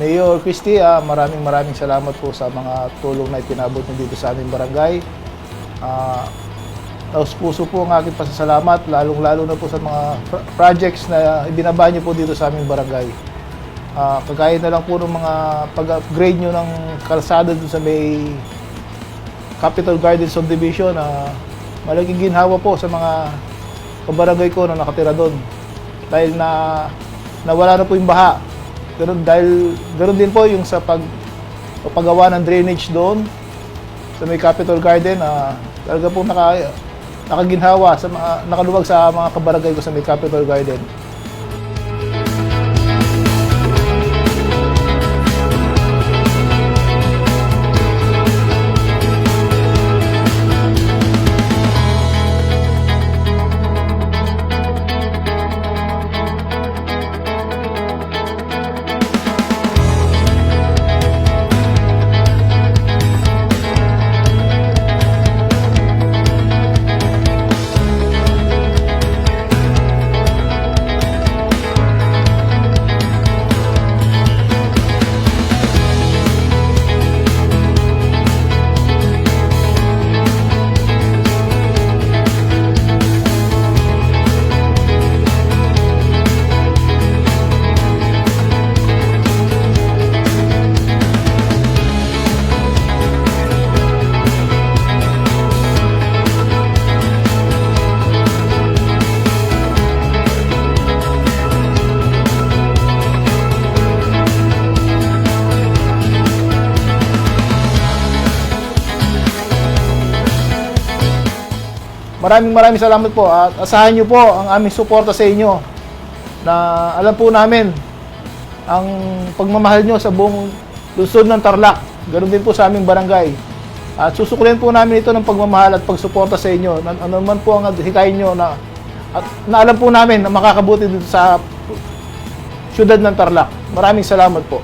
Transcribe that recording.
Mayor Christie, ah, maraming maraming salamat po sa mga tulong na ipinabot niyo dito sa aming barangay. Ah, taos puso po ang aking pasasalamat, lalong-lalo na po sa mga pro- projects na ibinaba niyo po dito sa aming barangay. Ah, kagaya na lang po ng mga pag-upgrade niyo ng kalsada dun sa may Capital Garden Subdivision na malaking ginhawa po sa mga kabarangay ko na nakatira doon. Dahil na nawala na po yung baha. Ganun, dahil ganun din po yung sa pag paggawa ng drainage doon sa may Capital Garden na talaga po naka nakaginhawa sa mga nakaluwag sa mga kabarangay ko sa may Capital Garden. Maraming maraming salamat po at asahan niyo po ang aming suporta sa inyo na alam po namin ang pagmamahal niyo sa buong lungsod ng Tarlac. Ganon din po sa aming barangay. At susukulian po namin ito ng pagmamahal at pagsuporta sa inyo. Na, ano man po ang hikayin niyo na at na alam po namin na makakabuti dito sa syudad ng Tarlac. Maraming salamat po.